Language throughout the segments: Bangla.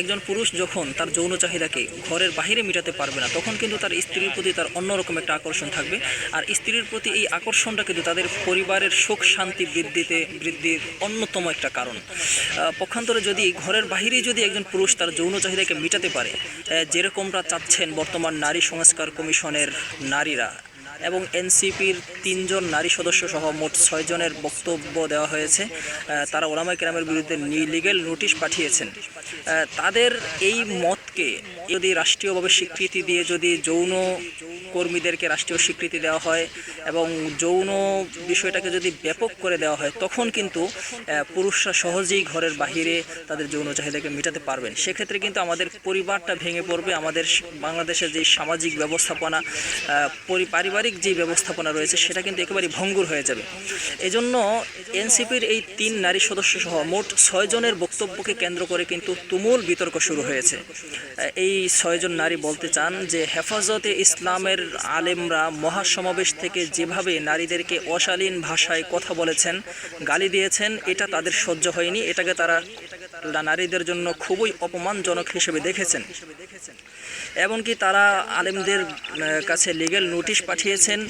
একজন পুরুষ যখন তার যৌন চাহিদাকে ঘরের বাইরে মেটাতে পারবে না, তখন কিন্তু তার স্ত্রীর প্রতি তার অন্যরকম একটা আকর্ষণ থাকবে। আর স্ত্রীর প্রতি এই আকর্ষণটা কিন্তু তাদের পরিবারের সুখ, শান্তি বৃদ্ধিতে, বৃদ্ধির অন্যতম একটা কারণ। পক্ষান্তরে যদি ঘরের বাহিরেই যদি একজন পুরুষ তার যৌন চাহিদাকে মেটাতে পারে যেরকমটা চাচ্ছেন বর্তমান নারী সংস্কার কমিশনের নারীরা এবং এনসিপির তিনজন নারী সদস্য সহ মোট ছয়জনের বক্তব্য দেওয়া হয়েছে। তারা ওলামা কেরামের বিরুদ্ধে লিগেল নোটিশ পাঠিয়েছেন। তাদের এই মতকে যদি রাষ্ট্রীয়ভাবে স্বীকৃতি দিয়ে যদি যৌন কর্মীদেরকে রাষ্ট্রীয় স্বীকৃতি দেওয়া হয় এবং যৌন বিষয়টাকে যদি ব্যাপক করে দেওয়া হয়, তখন কিন্তু পুরুষরা সহজেই ঘরের বাহিরে তাদের যৌন চাহিদাকে মেটাতে পারবেন। সেক্ষেত্রে কিন্তু আমাদের পরিবারটা ভেঙে পড়বে। আমাদের বাংলাদেশের যে সামাজিক ব্যবস্থাপনা পরি- পারিবারিক যে ব্যবস্থাপনা রয়েছে, সেটা কিন্তু একেবারে ভঙ্গুর হয়ে যাবে। এজন্য এনসিপির এই তিন নারী সদস্য সহ মোট ছয়জনের বক্তব্যকে কেন্দ্র করে কিন্তু তুমুল বিতর্ক শুরু হয়েছে। এই ছয়জন নারী বলতে চান যে, হেফাজতে ইসলামের আলেমরা মহাসমাবেশ থেকে যেভাবে নারীদেরকে অশালীন ভাষায় কথা বলেছেন, গালি দিয়েছেন, এটা তাদের সহ্য হয়নি, এটাকে তারা নারীদের জন্য খুবই অপমানজনক হিসেবে দেখেছেন। এমনকি তারা আলেমদের কাছে লিগেল নোটিশ পাঠিয়েছেন,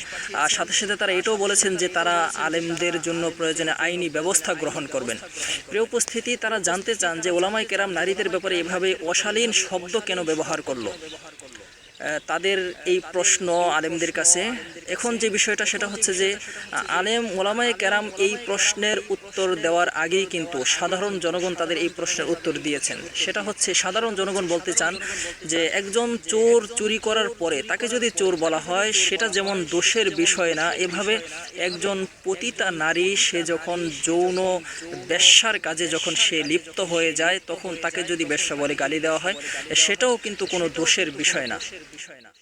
আর সাথে সাথে তারা এটাও বলেছেন যে তারা আলেমদের জন্য প্রয়োজনে আইনি ব্যবস্থা গ্রহণ করবেন। প্রিয় উপস্থিতি, তারা জানতে চান যে ওলামাই কেরাম নারীদের ব্যাপারে এভাবে অশালীন শব্দ কেন ব্যবহার করল? তাদের এই প্রশ্ন আলেমদের কাছে। এখন যে বিষয়টা, সেটা হচ্ছে যে আলেম ওলামায়ে কেরাম এই প্রশ্নের উত্তর দেওয়ার আগেই কিন্তু সাধারণ জনগণ তাদের এই প্রশ্নের উত্তর দিয়েছেন। সেটা হচ্ছে, সাধারণ জনগণ বলতে চান যে, একজন চোর চুরি করার পরে তাকে যদি চোর বলা হয়, সেটা যেমন দোষের বিষয় না, এভাবে একজন পতিতা নারী, সে যখন যৌন বেশ্যার কাজে যখন সে লিপ্ত হয়ে যায়, তখন তাকে যদি বেশ্যা বলে গালি দেওয়া হয়, সেটাও কিন্তু কোনো দোষের বিষয় না। বিষয় না।